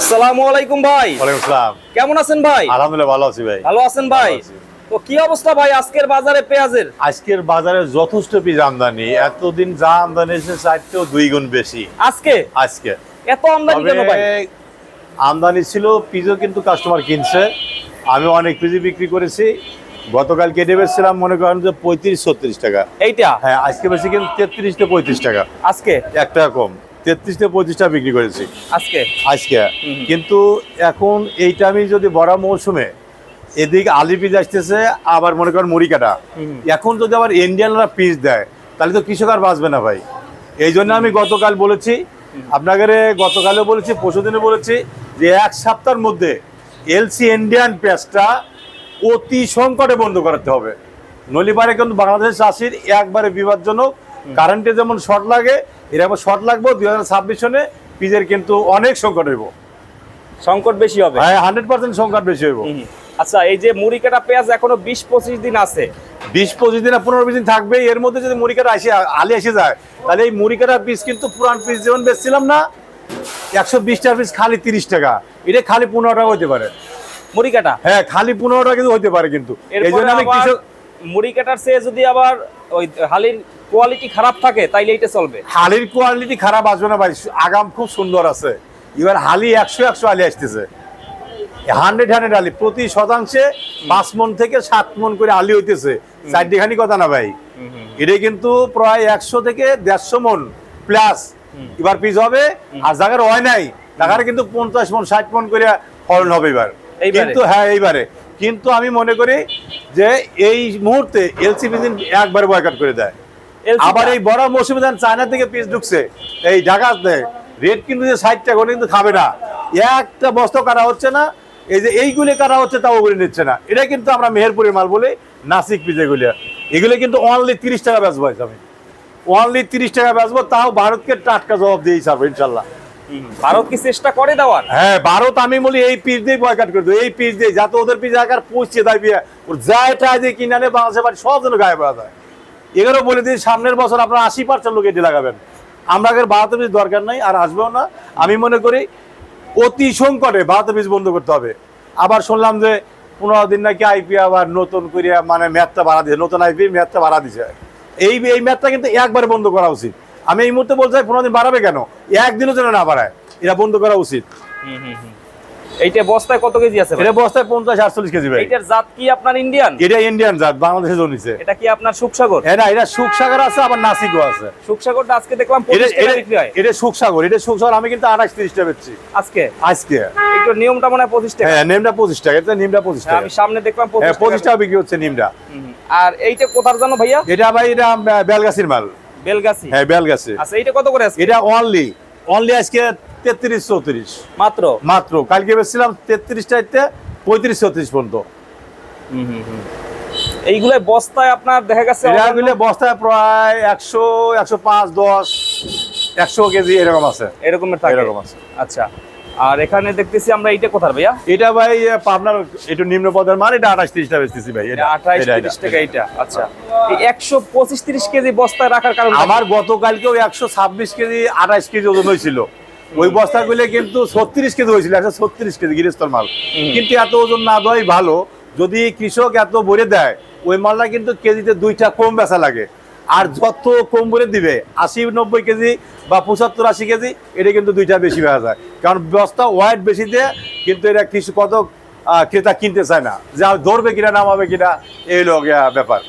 আসসালামু আলাইকুম ভাই। ওয়ালাইকুম আসসালাম কেমন আছেন ভাই? আলহামদুলিল্লাহ ভালো আছি ভাই। ভালো আছেন ভাই? তো কি অবস্থা ভাই আজকের বাজারে পেঁয়াজের? আজকের বাজারে যথেষ্ট পিস আমদানি। এতদিন যা আমদানি চারটেও দুই গুণ বেশি। আজকে? আজকে। এত আমদানি কেন ভাই? আমদানি ছিল পিজও কিন্তু কাস্টমার কিনছে। আমি অনেক পিজি বিক্রি করেছি। গতকাল কেটে বেচছিলাম মনে করেন যে পঁয়ত্রিশ ছত্রিশ টাকা। এইটা? হ্যাঁ আজকে বেশি কিন্তু তেত্রিশ থেকে পঁয়ত্রিশ টাকা। আজকে? এক টাকা কম। তেত্রিশ থেকে পঁয়ত্রিশ টাকা বিক্রি করেছি। আজকে? আজকে। কিন্তু এখন এইটা আমি যদি বড় মৌসুমে এদিকে আলি পিস আসতেছে আবার মনে করেন মুড়ি কাটা এখন যদি আবার ইন্ডিয়ানরা পিস দেয় তাহলে তো কৃষক আর বাঁচবে না ভাই। এই জন্য আমি গতকাল বলেছি আপনাকে গতকালও বলেছি পরশুদিনে বলেছি যে এক সপ্তাহের মধ্যে এলসি ইন্ডিয়ান পেঁয়াজটা অতি সংকটে বন্ধ করাতে হবে। নলিপারে কিন্তু বাংলাদেশ চাষির একবারে বিপজ্জনক কারেন্টে যেমন শর্ট লাগে এরকম শর্ট লাগবে দুই হাজার ছাব্বিশ সনে পিজের কিন্তু অনেক সংকট হইব। সংকট বেশি হবে। হ্যাঁ হান্ড্রেড পার্সেন্ট সংকট বেশি হইব। আচ্ছা এই যে মুড়ি কাটা পেঁয়াজ এখনও বিশ পঁচিশ দিন আছে। বিশ পঁচিশ দিন পনেরো বিশ দিন থাকবে এর মধ্যে যদি মুড়ি কাটা আসে আলি এসে যায় তাহলে এই মুড়ি কাটা পিস কিন্তু পুরান পিস যেমন বেচছিলাম না একশো বিশ টাকা পিস খালি তিরিশ টাকা। এটা খালি পনেরো টাকা হতে পারে। মুড়ি কাটা? হ্যাঁ খালি পনেরো টাকা কিন্তু হতে পারে কিন্তু। এই জন্য আমি কৃষক মুড়ি কাটার চেয়ে যদি আবার ওই হালির কোয়ালিটি খারাপ থাকে তাইলে এইটা চলবে। হালির কোয়ালিটি খারাপ আসবে না ভাই আগাম খুব সুন্দর আছে। এবার হালি একশো একশো আলি আসতেছে। হান্ড্রেড হান্ড্রেড আলি প্রতি শতাংশে পাঁচ মন থেকে সাত মন করে আলি হইতেছে। চারটিখানি কথা না ভাই। এটা কিন্তু প্রায় একশো থেকে দেড়শো মন প্লাস এবার পিস হবে আর জায়গার হয় নাই। জায়গার কিন্তু পঞ্চাশ মন ষাট মন করে ফলন হবে এবার? কিন্তু হ্যাঁ এইবারে। কিন্তু আমি মনে করি যে এই মুহূর্তে এলসি বিজিন একবার বয়কাট করে দেয়। আবার এই বড় মৌসুমে ধান চায়না থেকে পিস ঢুকছে এই ঢাকাতে রেট কিন্তু যে ষাট টাকা কিন্তু খাবে না। একটা বস্তা কাটা হচ্ছে না এই যে এইগুলি কাটা হচ্ছে তাও ওগুলি নিচ্ছে না। এটা কিন্তু আমরা মেহেরপুরের মাল বলে নাসিক পিস এগুলি। এগুলি কিন্তু অনলি তিরিশ টাকা বেচবো আমি। অনলি তিরিশ টাকা বেচবো তাও ভারতকে টাটকা জবাব দিয়েই ছাড়বো ইনশাল্লাহ। ভারত কি চেষ্টা করে দেওয়ার? হ্যাঁ ভারত আমি বলি এই পিস দিয়ে বয়কাট করে দেবো, এই পিস দিয়ে যাতে ওদের পিস আকার পৌঁছে দেয় বিয়ে। ওর যায় টায় দিয়ে কিনে আনে বাংলাদেশের বাড়ি সব যেন গায়ে পড়া যায়। এগারো বলে দিই, সামনের বছর আপনারা আশি পার্সেন্ট লোক এটি লাগাবেন। আমরা আগের বাহাত্তর পিস দরকার নাই, আর আসবেও না। আমি মনে করি, অতি সংকটে বাহাত্তর পিস বন্ধ করতে হবে। আবার শুনলাম যে পনেরো দিন নাকি আইপি আবার নতুন করিয়া মানে ম্যাথটা বাড়া দিয়েছে, নতুন আইপি ম্যাথটা বাড়া দিছে এই এই ম্যাথটা কিন্তু একবারে বন্ধ করা উচিত। আমি এই মুহূর্তে বলতে চাই পনেরো দিন বাড়াবে কেন? একদিনও যেন না বাড়ায়। এটা বন্ধ করা উচিত। এইটা বস্তায় কত কেজি আছে? এটা বস্তায় পঞ্চাশ আটচল্লিশ কেজি ভাই। এইটার জাত কি আপনার ইন্ডিয়ান এটা ইন্ডিয়ান জাত বাংলাদেশে জন্মিছে এটা কি আপনার সুখসাগর? এটা এটা সুখসাগর আছে আবার নাসিকও আছে। সুখসাগরটা আজকে দেখলাম এটা পঁচিশ টাকা বিক্রি হয়। এটা সুখসাগর এটা সুখসাগর আমি কিন্তু আঠাশ তিরিশটা বেচছি। আজকে? আজকে। একটু নিয়মটা মনে হয় পঁচিশ টাকা হ্যাঁ নিমটা পঁচিশ টাকা এটা হ্যাঁ, টাকা আমি সামনে দেখলাম হ্যাঁ পঁচিশ পঁচিশ টাকা টাকা বিক্রি হচ্ছে নিমটা। আর এইটা কোথার জানো ভাইয়া? এটা ভাই এটা বেলগাছির মাল। বেলগাছি? হ্যাঁ বেলগাছি। আচ্ছা এইটা কত করে আছে এটা অনলি অনলি আজকে তেত্রিশ চৌত্রিশ। মাত্র? মাত্র। কালকে বেচছিলাম তেত্রিশ টাইতে পঁয়ত্রিশ চৌত্রিশ পর্যন্ত। এইগুলো বস্তায় আপনার দেখা গেছে এটা মিলে বস্তায় প্রায় একশো একশো পাঁচ দশ একশো কেজি এরকম আছে। এরকমের থাকে। এরকম আছে। আচ্ছা। আর এখানে দেখতেছি আমরা এইটা কোথার ভাইয়া? এটা ভাই আপনার একটু নিম্ন পদের মাল এটা আঠাশ তিরিশটা বেচতেছি ভাই এটা। এটা, তিরিশ টাকা এটা। আচ্ছা। একশো পঁচিশ তিরিশ কেজি বস্তায় রাখার কারণ আমার গতকালকেও একশো ছাব্বিশ কেজি আঠাশ কেজি ওজন হয়েছিল। ওই বস্তাগুলো কিন্তু ছত্রিশ কেজি হয়েছিল একশো ছত্রিশ কেজি গিরিস্তর মাল। কিন্তু এত ওজন না দেওয়াই ভালো। যদি কৃষক এত ভরে দেয় ওই মালটা কিন্তু কেজিতে দুইটা কম বেচা লাগে। আর যত কম করে দিবে আশি নব্বই কেজি বা পঁচাত্তর আশি কেজি এটা কিন্তু দুইটা বেশি হয়ে যায় কারণ বস্তা ওয়াইট বেশি দিয়ে কিন্তু এটা কিছু কত ক্রেতা কিনতে চায় না যে ধরবে কিনা নামাবে কিনা এই লোক ব্যাপার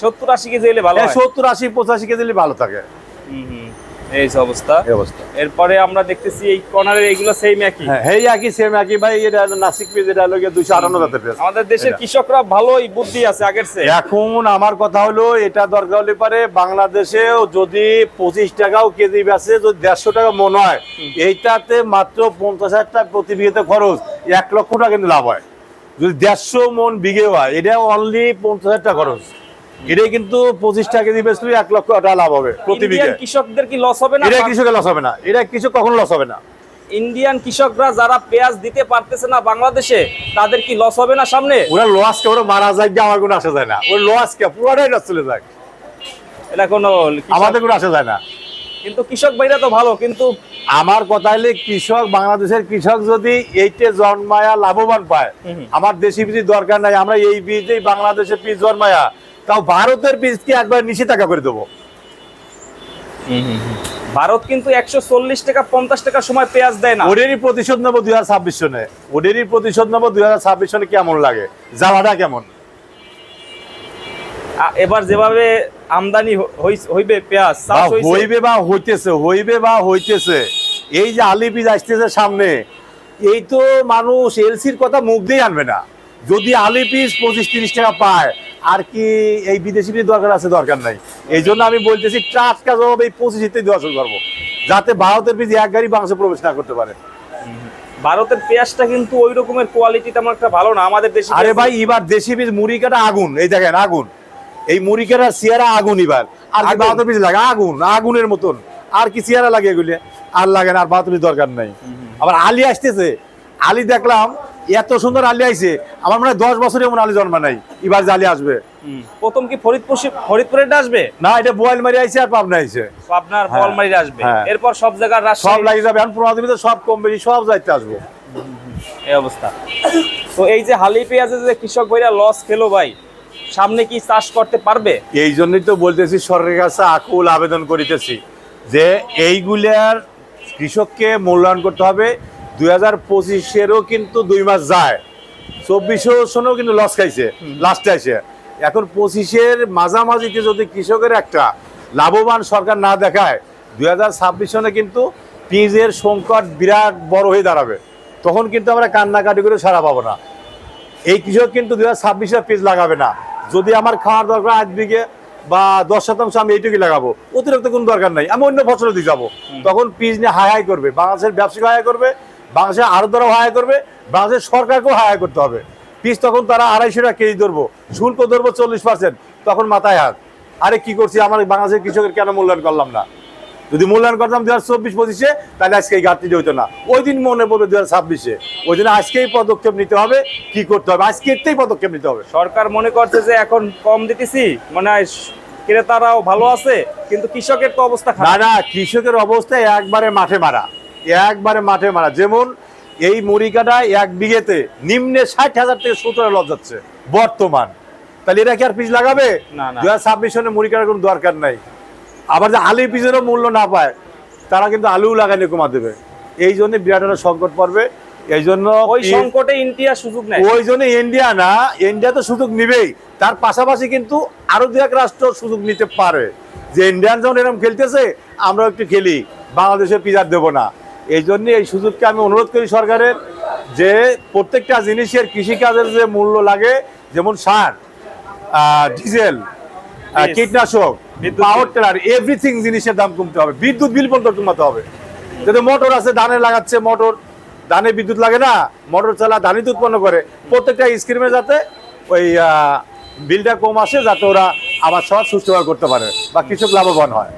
সত্তর আশি কেজি এলে ভালো হয়। সত্তর আশি পঁচাশি কেজি এলে ভালো থাকে হুম, হুম। এই অবস্থা। এই অবস্থা। এরপরে আমরা দেখতেছি এই কর্নারের এইগুলো সেম একই। হ্যাঁ এই একই সেম একই। ভাই এটা নাসিক পেজ এটা হলো দুইশো আটান্ন জাতের পেজ আমাদের দেশের। কৃষকরা ভালোই বুদ্ধি আছে আগের চেয়ে। এখন আমার কথা হলো এটা দরকার হলে পারে বাংলাদেশেও যদি পঁচিশ টাকাও কেজি বেচে যদি দেড়শো টাকা মন হয় এইটাতে মাত্র পঞ্চাশ হাজার টাকা প্রতি বিঘেতে খরচ এক লক্ষ টাকা কিন্তু লাভ হয়। যদি দেড়শো মন বিঘে হয় এটা অনলি পঞ্চাশ হাজার টাকা খরচ। এটাই কিন্তু পঁচিশ টাকা বেচলে এক লক্ষ টাকা লাভ হবে প্রতি বিঘে কৃষকদের কি লস হবে না? এটা কৃষকের লস হবে না। এটা কিছু কখনো লস হবে না। ইন্ডিয়ান কৃষকরা যারা পেঁয়াজ দিতে পারতেছে না বাংলাদেশে তাদের কি লস হবে না সামনে? ওরা লস কে ওরা মারা যায় আমার কোনো আসা যায় না। ওই লস কে? পুরোটাই লস চলে যায়। এটা কোনো আমাদের কোনো আসা যায় না। কিন্তু কৃষক ভাইরা তো ভালো কিন্তু আমার কথা হলে কৃষক বাংলাদেশের কৃষক যদি এইটে জন্মায়া লাভবান পায়। আমার দেশি বীজ দরকার নাই। আমরা এই বীজেই বাংলাদেশের বীজ জন্মায়া। তাও ভারতের বীজকে একবার নিষেধাজ্ঞা করে দেবো। ভারত কিন্তু একশো চল্লিশ টাকা পঞ্চাশ টাকা সময় পেঁয়াজ দেয় না। ওদেরই প্রতিশোধ নেব দুই হাজার ছাব্বিশ সনে। ওদেরই প্রতিশোধ নেব দুই হাজার ছাব্বিশ সনে কেমন লাগে? জ্বালাটা কেমন? এবার যেভাবে আমদানি হইবে পেঁয়াজ হইবে বা হইতেছে হইবে বা হইতেছে এই যে আলি বীজ আসতেছে সামনে এই তো মানুষ এলসির কথা মুখ দিয়ে আনবে না। যদি আলি পিস পঁচিশ তিরিশ টাকা পায় আর কি এই বিদেশি দরকার আছে দরকার নাই। এই জন্য আমি বলতেছি টাটকা জবাব এই পঁচিশে দেওয়া শুরু করব যাতে ভারতের পিস এক গাড়ি বাংলাদেশে প্রবেশ না করতে পারে। ভারতের পেঁয়াজটা কিন্তু ওই রকমের কোয়ালিটি তেমন একটা ভালো না আমাদের দেশে আরে ভাই এবার দেশি বীজ মুড়ি কাটা আগুন এই দেখেন আগুন। এই মুড়ি কাটা সিয়ারা আগুন এবার। আর? বাহাত্তর বীজ লাগে আগুন আগুনের মতন। আর কি সিয়ারা লাগে এগুলি আর লাগে না আর বাহাত্তর দরকার নাই। আবার আলি আসতেছে আলি দেখলাম এত সুন্দর আলি আইছে। আমার মনে হয় দশ বছরে এমন আলি জন্মা নাই। এবার যে আলি আসবে। প্রথম কি ফরিদপুর ফরিদপুরের আসবে? না এটা বোয়াল মারি আইছে আর পাবনা আইছে। আপনার হ্যাঁ। ফলমারির আসবে। হ্যাঁ। এরপর সব জায়গার সব যাবে। এখন পনেরো দিনে সব কম বেশি সব যাইতে আসব। এই অবস্থা। তো এই যে হালি পেঁয়াজে যে কৃষক ভাইরা লস খেলো ভাই সামনে কি চাষ করতে পারবে? এই জন্যই তো বলতেছি সরকারের কাছে আকুল আবেদন করিতেছি যে এইগুলার কৃষককে মূল্যায়ন করতে হবে। দুই হাজার পঁচিশেরও কিন্তু দুই মাস যায়। চব্বিশও সনেও কিন্তু লস খাইছে লাস্টে এসে এখন পঁচিশের মাঝামাঝিতে যদি কৃষকের একটা লাভবান সরকার না দেখায় দুই হাজার ছাব্বিশ সনে কিন্তু পিঁজের সংকট বিরাট বড় হয়ে দাঁড়াবে। তখন কিন্তু আমরা কান্নাকাটি করে সারা পাবো না। এই কৃষক কিন্তু দুই হাজার ছাব্বিশে পিস লাগাবে না। যদি আমার খাওয়ার দরকার আট বিঘে বা দশ শতাংশ আমি এইটুকুই লাগাবো অতিরিক্ত কোনো দরকার নাই। আমি অন্য ফসলে দিয়ে যাব। তখন পিস নিয়ে হাই হাই করবে বাংলাদেশের ব্যবসায়িক হাই করবে বাংলাদেশের আরতরাও হায়া করবে বাংলাদেশের সরকারকেও হাই করতে হবে। পিস তখন তারা আড়াইশো টাকা কেজি ধরবো শুল্ক ধরবো চল্লিশ পার্সেন্ট তখন মাথায় হাত। আরে কি করছি আমার বাংলাদেশের কৃষকের কেন মূল্যায়ন করলাম না? যদি মূল্যায়ন করতাম দু হাজার চব্বিশ পঁচিশে তাহলে আজকে এই ঘাটতিটা হইতো না। ওই দিন মনে পড়বে দু হাজার ছাব্বিশে। ওই জন্য আজকেই পদক্ষেপ নিতে হবে কি করতে হবে? আজকে আজকেরতেই পদক্ষেপ নিতে হবে। সরকার মনে করছে যে এখন কম দিতেছি মানে হয় ক্রেতারাও ভালো আছে কিন্তু কৃষকের তো অবস্থা না না কৃষকের অবস্থা একবারে মাঠে মারা। একবারে মাঠে মারা। যেমন এই মুড়িকাটা এক বিঘেতে নিম্নে ষাট হাজার থেকে সত্তর হাজার লজ যাচ্ছে বর্তমান। তাহলে এরা কি আর পিস লাগাবে। দু হাজার ছাব্বিশ সনে কোনো দরকার নাই। আবার যে আলু পিসেরও মূল্য না পায় তারা কিন্তু আলু লাগানি কমা দেবে। এই জন্য বিরাট একটা সংকট পড়বে। এই জন্য ওই সংকটে ইন্ডিয়া সুযোগ নেয়। ওই জন্য ইন্ডিয়া না ইন্ডিয়া তো সুযোগ নিবেই। তার পাশাপাশি কিন্তু আরও দু এক রাষ্ট্র সুযোগ নিতে পারে। যে ইন্ডিয়ান যখন এরকম খেলতেছে আমরাও একটু খেলি। বাংলাদেশের পিজার দেব না। এই জন্য এই সুযোগকে আমি অনুরোধ করি সরকারের যে প্রত্যেকটা জিনিসের কৃষিকাজের যে মূল্য লাগে যেমন সার ডিজেল কীটনাশক পাওয়ার টেলার এভরিথিং জিনিসের দাম কমতে হবে। বিদ্যুৎ বিল পর্যন্ত কমাতে হবে। যাতে মোটর আছে ধানে লাগাচ্ছে মোটর ধানে বিদ্যুৎ লাগে না মোটর চালা ধানিত উৎপন্ন করে। প্রত্যেকটা স্কিমে যাতে ওই বিলটা কম আসে যাতে ওরা আবার সব সুস্থভাবে করতে পারে বা কৃষক লাভবান হয়।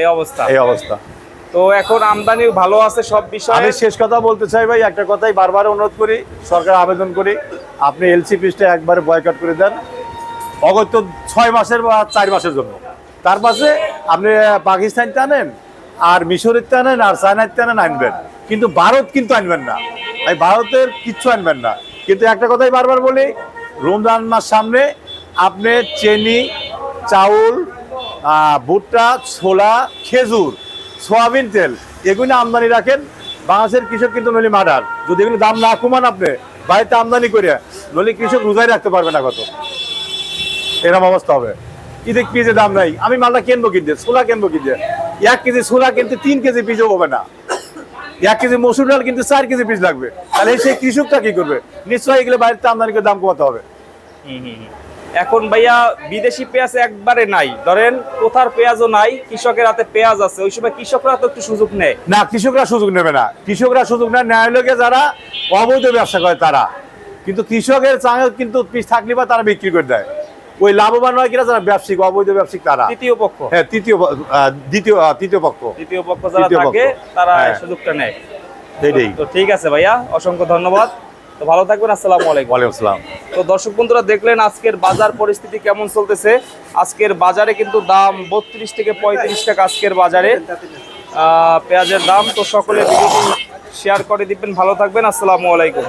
এই অবস্থা। এই অবস্থা। তো এখন আমদানি ভালো আছে সব বিষয়ে। আমি শেষ কথা বলতে চাই ভাই, একটা কথাই বারবার অনুরোধ করি, সরকার আবেদন করি, আপনি এলসি পিসটা একবারে বয়কট করে দেন। অগত্য ছয় মাসের বা চার মাসের জন্য। তার পাশে আপনি পাকিস্তান টানেন, আর মিশরের টানেন, আর চায়নার টানেন আনবেন। কিন্তু ভারত কিন্তু আনবেন না। এই ভারতের কিচ্ছু আনবেন না। কিন্তু একটা কথাই বারবার বলি, রমজান মাস সামনে আপনি চেনি, চাউল ভুট্টা, ছোলা, খেজুর সোয়াবিন তেল। এগুলো আমদানি রাখেন বাংলাদেশের কৃষক কিন্তু নলি মার্ডার। যদি এগুলো দাম না কমান আপনি বাড়িতে আমদানি করে নলি কৃষক রোজাই রাখতে পারবে না কত এরকম অবস্থা হবে। ঈদে পিজে দাম নাই? আমি মালটা কিনবো কিনতে ছোলা কিনবো কিনতে এক কেজি ছোলা কিনতে তিন কেজি পিজও হবে না। এক কেজি মসুর ডাল কিন্তু চার কেজি পিস লাগবে। তাহলে সেই কৃষকটা কি করবে? নিশ্চয়ই এগুলো বাড়িতে আমদানি করে দাম কমাতে হবে। হুম, হুম। এখন ভাইয়া বিদেশি পেঁয়াজ একবারে নাই। ধরেন কোথার পেঁয়াজও নাই কৃষকের হাতে পেঁয়াজ আছে ওই সময় কৃষকরা তো একটু সুযোগ নেয়। না কৃষকরা সুযোগ নেবে না। কৃষকরা সুযোগ নেয় ন্যায়ালয়কে যারা অবৈধ ব্যবসা করে তারা। কিন্তু কৃষকের চাঙে কিন্তু পিস থাকলে বা তারা বিক্রি করে দেয়। ওই লাভবান হয় কিনা যারা ব্যবসায়িক অবৈধ ব্যবসায়িক তারা। তৃতীয় পক্ষ। হ্যাঁ তৃতীয় দ্বিতীয় তৃতীয় পক্ষ। তৃতীয় পক্ষ যারা থাকে তারা হ্যাঁ। সুযোগটা নেয়। তো ঠিক আছে ভাইয়া অসংখ্য ধন্যবাদ। তো ভালো থাকবেন আসসালামু আলাইকুম। ওয়ালাইকুম আসসালাম। তো দর্শক বন্ধুরা দেখলেন আজকের বাজার পরিস্থিতি কেমন চলতেছে? আজকের বাজারে কিন্তু দাম বত্রিশ থেকে পঁয়ত্রিশ টাকা আজকের বাজারে। পেঁয়াজের দাম তো সকলে ভিডিওটি শেয়ার করে দিবেন। ভালো থাকবেন আসসালামু আলাইকুম।